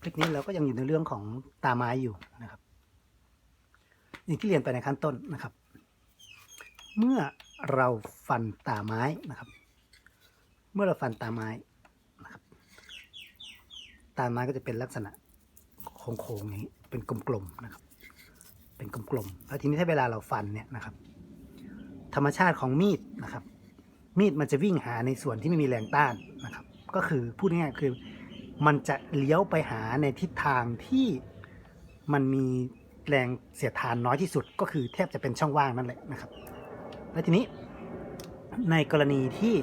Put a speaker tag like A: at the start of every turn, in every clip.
A: คลิปนี้เราก็ยังอยู่ในเรื่องของตาไม้อยู่นะครับ อย่างที่เรียนไปในขั้นต้นนะครับ เมื่อเราฟันตาไม้นะครับ เมื่อเราฟันตาไม้นะครับ ตาไม้ก็จะเป็นลักษณะโค้งๆอย่างนี้เป็นกลมๆนะครับ เป็นกลมๆแล้วทีนี้ถ้าเวลาเราฟันเนี่ยนะครับ ธรรมชาติของมีดนะครับ มีดมันจะวิ่งหาในส่วนที่ไม่มีแรงต้านนะครับ ก็คือพูดง่ายๆคือ มันจะเลี้ยวไปหาในทิศทางที่มันมีแรงเสียดทานน้อยที่สุดก็คือแทบจะเป็นช่องว่างนั่นแหละนะครับ แล้วทีนี้ในกรณีที่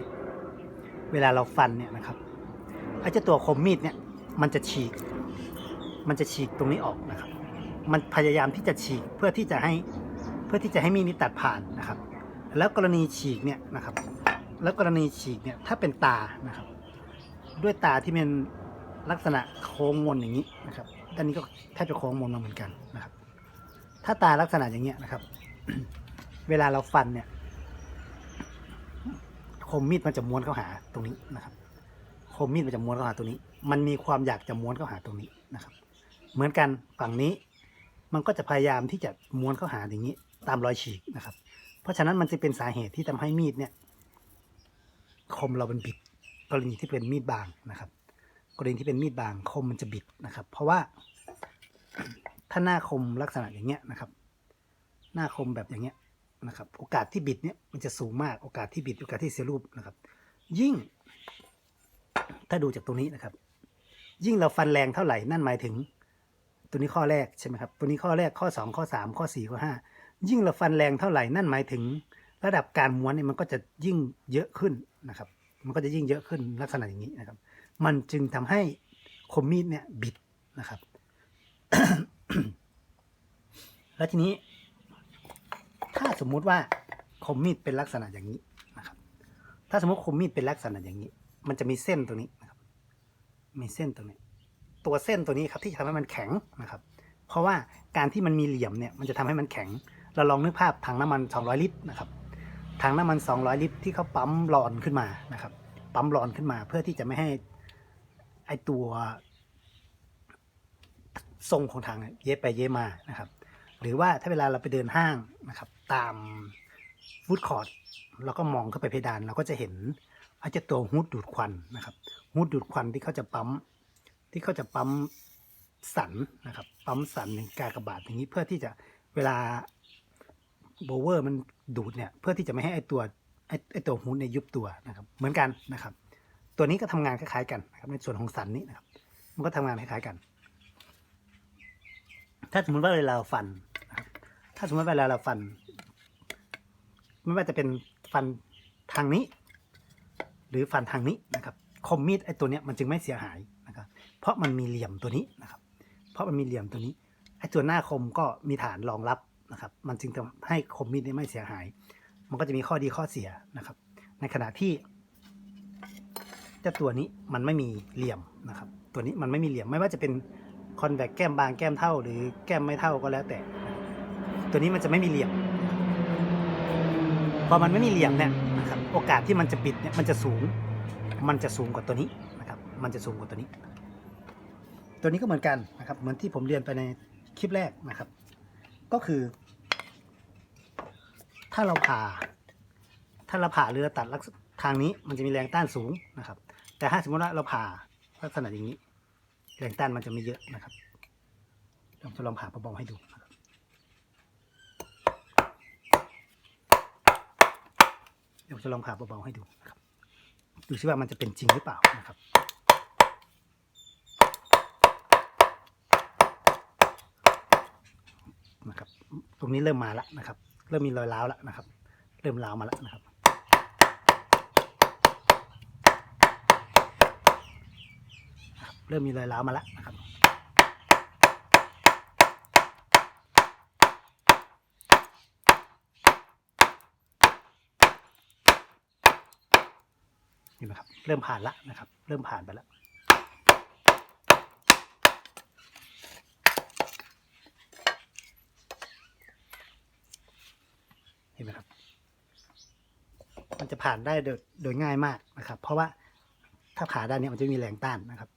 A: เวลาเราฟันเนี่ยนะครับไอ้เจ้าตัวคมมีดเนี่ยมันจะฉีก มันจะฉีกตรงนี้ออกนะครับ มันพยายามที่จะฉีกเพื่อที่จะให้เพื่อที่จะให้มีดนี้ตัดผ่านนะครับ แล้วกรณีฉีกเนี่ยนะครับ แล้วกรณีฉีกเนี่ยถ้าเป็นตานะครับ ด้วยตาที่เป็น ลักษณะโค้งมนอย่างนี้นะครับด้านนี้ก็แทบจะโค้งมนมาเหมือนกันนะครับ ถ้าตาลักษณะอย่างเงี้ยนะครับ เวลาเราฟันเนี่ยคมมีดมันจะม้วนเข้าหาตรงนี้นะครับ คมมีดมันจะม้วนเข้าหาตรงนี้ มันมีความอยากจะม้วนเข้าหาตรงนี้นะครับ เหมือนกันฝั่งนี้มันก็จะพยายามที่จะม้วนเข้าหาอย่างนี้ ตามรอยฉีกนะครับ เพราะฉะนั้นมันจะเป็นสาเหตุที่ทำให้มีดเนี่ย คมเราเป็นบิดกรณีที่เป็นมีดบางนะครับ กรณีที่เป็นมีดบางคมมันจะบิดนะครับ เพราะว่าถ้าหน้าคมลักษณะอย่างเงี้ยนะครับ หน้าคมแบบอย่างเงี้ยนะครับ โอกาสที่บิดเนี่ยมันจะสูงมากโอกาสที่บิด โอกาสที่เสียรูปนะครับ ยิ่ง ถ้าดูจากตรงนี้นะครับ ยิ่งเราฟันแรงเท่าไหร่นั่นหมายถึง ตัวนี้ข้อแรกใช่ไหมครับตัวนี้ข้อแรกข้อสองข้อสามข้อสี่ข้อห้ายิ่งเราฟันแรงเท่าไหร่นั่นหมายถึง ระดับการม้วนเนี่ยมันก็จะยิ่งเยอะขึ้นนะครับ มันก็จะยิ่งเยอะขึ้นลักษณะอย่างนี้นะครับ มันจึงทำให้คมมีดเนี่ยบิดนะครับ แล้วทีนี้ ถ้าสมมุติว่าคมมีดเป็นลักษณะอย่างนี้นะครับ ถ้าสมมติคมมีดเป็นลักษณะอย่างนี้ มันจะมีเส้นตรงนี้นะครับ มีเส้นตรงนี้ ตัวเส้นตัวนี้ครับที่ทำให้มันแข็งนะครับ เพราะว่าการที่มันมีเหลี่ยมเนี่ยมันจะทำให้มันแข็ง เราลองนึกภาพถังน้ำมัน 200 ลิตรนะครับ ถังน้ำมัน 200 ลิตรที่เขาปั๊มหลอนขึ้นมานะครับ ปั๊มหลอนขึ้นมาเพื่อที่จะไม่ให้ ไอตัวทรงของถังเนี่ยเย็บไปเย็บมานะครับ หรือว่าถ้าเวลาเราไปเดินห้างนะครับ ตามฟูดคอร์ทเราก็มองเข้าไปเพดานเราก็จะเห็นอาจจะตัวฮูดดูดควันนะครับฮูดดูดควันที่เขาจะปั๊มที่เขาจะปั๊มสันนะครับปั๊มสันหนึ่งกากบาทอย่างนี้เพื่อที่จะเวลาโบเวอร์มันดูดเนี่ยเพื่อที่จะไม่ให้ไอตัวไอไอตัวฮูดเนี่ยยุบตัวนะครับ เหมือนกันนะครับ ตัวนี้ก็ทำงานคล้ายๆกันนะครับในส่วนของสันนี้นะครับ มันก็ทำงานคล้ายๆกัน ถ้าสมมติว่าเวลาเราฟันนะครับถ้าสมมติว่าเวลาเราฟัน ไม่ว่าจะเป็นฟันทางนี้ หรือฟันทางนี้นะครับคมมีดไอ้ตัวเนี้ยมันจึงไม่เสียหายนะครับ เพราะมันมีเหลี่ยมตัวนี้นะครับ เพราะมันมีเหลี่ยมตัวนี้ไอ้ตัวหน้าคมก็มีฐานรองรับนะครับ มันจึงทำให้คมมีดนี้ไม่เสียหาย มันก็จะมีข้อดีข้อเสียนะครับ ในขณะที่ จ้าตัวนี้มันไม่มีเหลี่ยมนะครับ ตัวนี้มันไม่มีเหลี่ยมไม่ว่าจะเป็นคอนแวคแก้มบางแก้มเท่า หรือแก้มไม่เท่าก็แล้วแต่ ตัวนี้มันจะไม่มีเหลี่ยมพอมันไม่มีเหลี่ยมเนี่ยนะครับโอกาสที่มันจะปิดเนี่ยมันจะสูง มันจะสูงกว่าตัวนี้นะครับ มันจะสูงกว่าตัวนี้ ตัวนี้ก็เหมือนกันนะครับ เหมือนที่ผมเรียนไปในคลิปแรกนะครับ ก็คือ ถ้าเราผ่า ถ้าเราผ่าเรือตัดลักทางนี้มันจะมีแรงต้านสูงนะครับ แต่ถ้าสมมติว่าเราผ่าลักษณะอย่างนี้แรงต้านมันจะไม่เยอะนะครับผมจะลองผ่าเบาๆให้ดูนะครับเดี๋ยวจะลองผ่าเบาๆให้ดูนะครับดูซิว่ามันจะเป็นจริงหรือเปล่านะครับนะครับ ตรงนี้เริ่มมาแล้วนะครับ เริ่มมีรอยร้าวแล้วนะครับ เริ่มร้าวมาแล้วนะครับ เริ่มมีรอยร้าวมาแล้วนะครับเห็นไหมครับเริ่มผ่านละนะครับ เริ่มผ่านไปแล้วเห็นไหมครับ มันจะผ่านได้โดยโดยง่ายมากนะครับ เพราะว่าถ้าผ่าด้านนี้มันจะมีแรงต้านนะครับ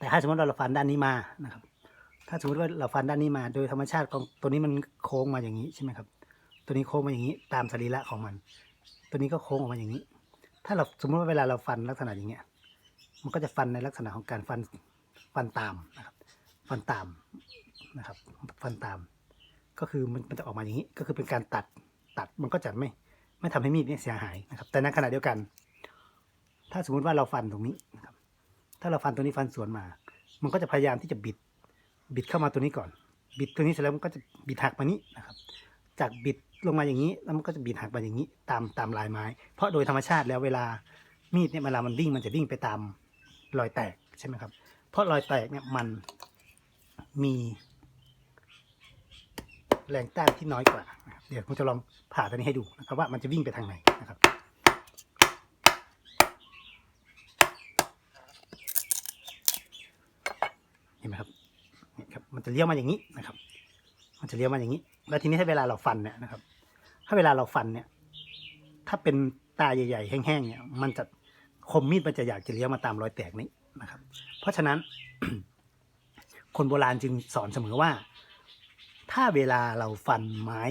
A: แต่ถ้าสมมติเราฟันด้านนี้มานะครับ ถ้าสมมติว่าเราฟันด้านนี้มา โดยธรรมชาติของตัวนี้มันโค้งมาอย่างนี้ใช่ไหมครับ ตัวนี้โค้งมาอย่างนี้ตามสรีระของมัน ตัวนี้ก็โค้งออกมาอย่างนี้ ถ้าเราสมมติว่าเวลาเราฟันลักษณะอย่างเงี้ย มันก็จะฟันในลักษณะของการฟันฟันตามนะครับ ฟันตามนะครับ ฟันตาม ก็คือมันมันจะออกมาอย่างนี้ ก็คือเป็นการตัดตัดมันก็จะไม่ไม่ทำให้มีดเนี่ยเสียหายนะครับ แต่ในขณะเดียวกัน ถ้าสมมุติว่าเราฟันตรงนี้นะครับ ถ้าเราฟันตัวนี้ฟันสวนมา มันก็จะพยายามที่จะบิด บิดเข้ามาตัวนี้ก่อน บิดตัวนี้เสร็จแล้วมันก็จะบิดหักมานี้นะครับ จากบิดลงมาอย่างนี้แล้วมันก็จะบิดหักมาอย่างนี้ ตามตามลายไม้ เพราะโดยธรรมชาติแล้วเวลามีดเนี่ยเวลามันวิ่งมันจะวิ่งไปตามรอยแตกใช่ไหมครับ เพราะรอยแตกเนี่ยมันมีแรงต้านที่น้อยกว่า เดี๋ยวผมจะลองผ่าตัวนี้ให้ดูนะครับว่ามันจะวิ่งไปทางไหนนะครับ เห็นไหมครับนี่ครับ มันจะเลี้ยวมาอย่างนี้นะครับ มันจะเลี้ยวมาอย่างนี้ แล้วทีนี้ถ้าเวลาเราฟันเนี่ยนะครับ ถ้าเวลาเราฟันเนี่ย ถ้าเป็นตาใหญ่ๆแห้งๆเนี่ย มันจะคมมีดมันจะอยากจะเลี้ยวมาตามรอยแตกนี้นะครับ เพราะฉะนั้น คนโบราณจึงสอนเสมอว่า ถ้าเวลาเราฟันไม้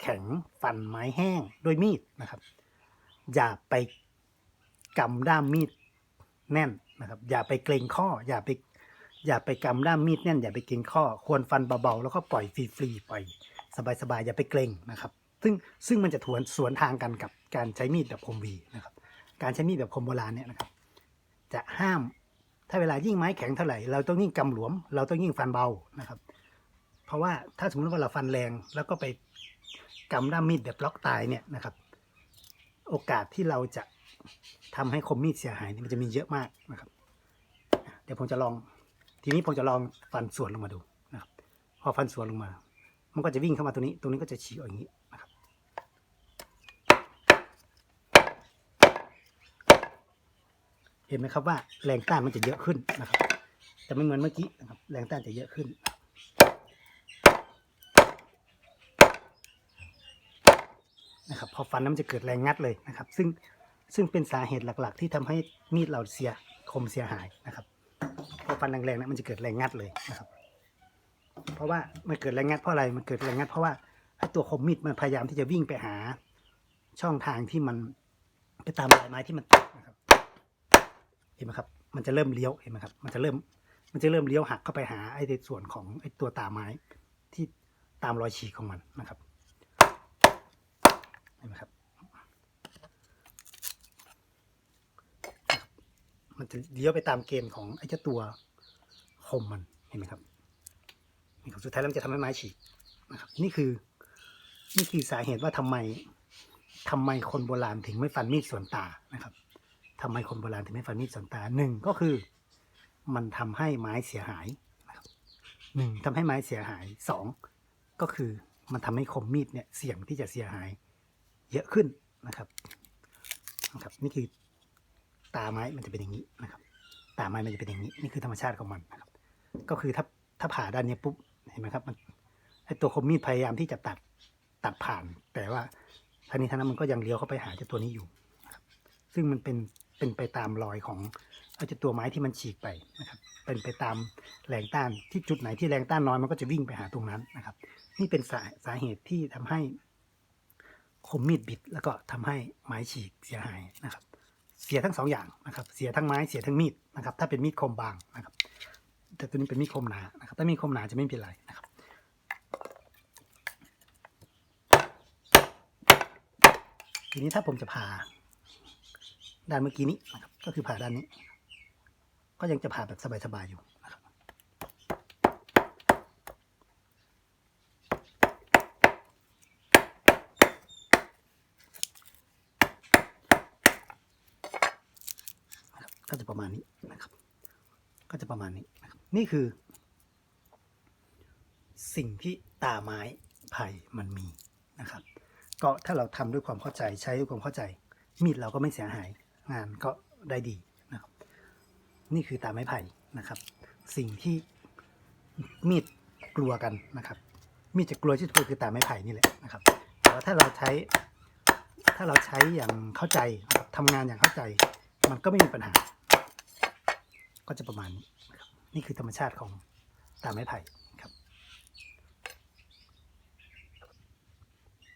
A: แข็งฟันไม้แห้งด้วยมีดนะครับ อย่าไปกำด้ามมีดแน่นนะครับ อย่าไปเกรงข้อ อย่าไป อย่าไปกำด้ามมีดแน่นอย่าไปเกรงข้อ ควรฟันเบาๆแล้วก็ปล่อยฟรีๆปล่อยสบายๆอย่าไปเกรงนะครับ ซึ่งซึ่งมันจะถวนสวนทางกันกับการใช้มีดแบบคมวีนะครับ การใช้มีดแบบคมโบราณเนี่ยนะครับ จะห้ามถ้าเวลายิ่งไม้แข็งเท่าไหร่เราต้องยิ่งกำหลวม เราต้องยิ่งฟันเบานะครับ เพราะว่าถ้าสมมติว่าเราฟันแรงแล้วก็ไปกำด้ามมีดแบบล็อกตายเนี่ยนะครับ โอกาสที่เราจะทำให้คมมีดเสียหายนี่ยมันจะมีเยอะมากนะครับ เดี๋ยวผมจะลอง ทีนี้ผมจะลองฟันสวนลงมาดูนะครับ พอฟันสวนลงมา มันก็จะวิ่งเข้ามาตรงนี้ ตรงนี้ก็จะฉีกออย่างนี้นะครับ เห็นไหมครับว่าแรงต้านมันจะเยอะขึ้นนะครับ แต่ไม่เหมือนเมื่อกี้นะครับ แรงต้านจะเยอะขึ้นนะครับ พอฟันนั้นมันจะเกิดแรงงัดเลยนะครับ ซึ่งซึ่งเป็นสาเหตุหลัก ๆ ที่ทำให้มีดเราเสียคมเสียหายนะครับ พอฟันแรงๆนะมันจะเกิดแรงงัดเลยนะครับ เพราะว่ามันเกิดแรงงัดเพราะอะไรมันเกิดแรงงัดเพราะว่าไอ้ตัวคมมีดมันพยายามที่จะวิ่งไปหา ช่องทางที่มันไปตามลายไม้ที่มันตัดนะครับเห็นไหมครับ มันจะเริ่มเลี้ยวเห็นไหมครับ มันจะเริ่มมันจะเริ่มเลี้ยวหักเข้าไปหาไอ้ในส่วนของไอ้ตัวตาไม้ที่ตามรอยฉีกของมันนะครับเห็นไหมครับ มันจะเลี้ยวไปตามเกณฑ์ของไอ้เจ้าตัวคมมันเห็นไหมครับนี่ครับสุดท้ายแล้วมันจะทำให้ไม้ฉีกนะครับ นี่คือนี่คือสาเหตุว่าทำไมทำไมคนโบราณถึงไม่ฟันมีดสวนตานะครับทำไมคนโบราณถึงไม่ฟันมีดสวนตาหนึ่งก็คือมันทำให้ไม้เสียหายนะครับหนึ่งทำให้ไม้เสียหายสองก็คือมันทำให้คมมีดเนี่ยเสี่ยงที่จะเสียหายเยอะขึ้นนะครับนะครับ นี่คือ ตาไม้มันจะเป็นอย่างนี้นะครับ ตาไม้มันจะเป็นอย่างนี้ นี่คือธรรมชาติของมันนะครับ ก็คือถ้าถ้าผ่าด้านนี้ปุ๊บเห็นไหมครับมันไอตัวคมมีดพยายามที่จะตัดตัดผ่าน แต่ว่าทั้งนี้ทั้งนั้นมันก็ยังเลี้ยวเข้าไปหาเจ้าตัวนี้อยู่ครับซึ่งมันเป็นเป็นไปตามรอยของไอเจ้าตัวไม้ที่มันฉีกไปนะครับ เป็นไปตามแรงต้านที่จุดไหนที่แรงต้านน้อยมันก็จะวิ่งไปหาตรงนั้นนะครับ นี่เป็นสาสาเหตุที่ทำให้คมมีดบิดแล้วก็ทำให้ไม้ฉีกเสียหายนะครับ เสียทั้งสองอย่างนะครับ เสียทั้งไม้เสียทั้งมีดนะครับ ถ้าเป็นมีดคมบางนะครับ แต่ตัวนี้เป็นมีดคมหนานะครับ ถ้ามีดคมหนาจะไม่เป็นไรนะครับทีนี้ถ้าผมจะผ่าด้านเมื่อกี้นี้นะครับ ก็คือผ่าด้านนี้ ก็ยังจะผ่าแบบสบายๆอยู่นะครับ นะครับ ก็จะประมาณนี้นะครับ ก็จะประมาณนี้นะครับ นี่คือ สิ่งที่ตาไม้ไผ่มันมีนะครับ ก็ถ้าเราทำด้วยความเข้าใจใช้ด้วยความเข้าใจ มีดเราก็ไม่เสียหายงานก็ได้ดีนะครับ นี่คือตาไม้ไผ่นะครับ สิ่งที่มีดกลัวกันนะครับ มีดจะกลัวที่สุดคือตาไม้ไผ่นี่แหละนะครับแต่ว่าถ้าเราใช้ถ้าเราใช้อย่างเข้าใจนะครับทำงานอย่างเข้าใจ มันก็ไม่มีปัญหา ก็จะประมาณนี้นะครับนี่คือธรรมชาติของตาไม้ไผ่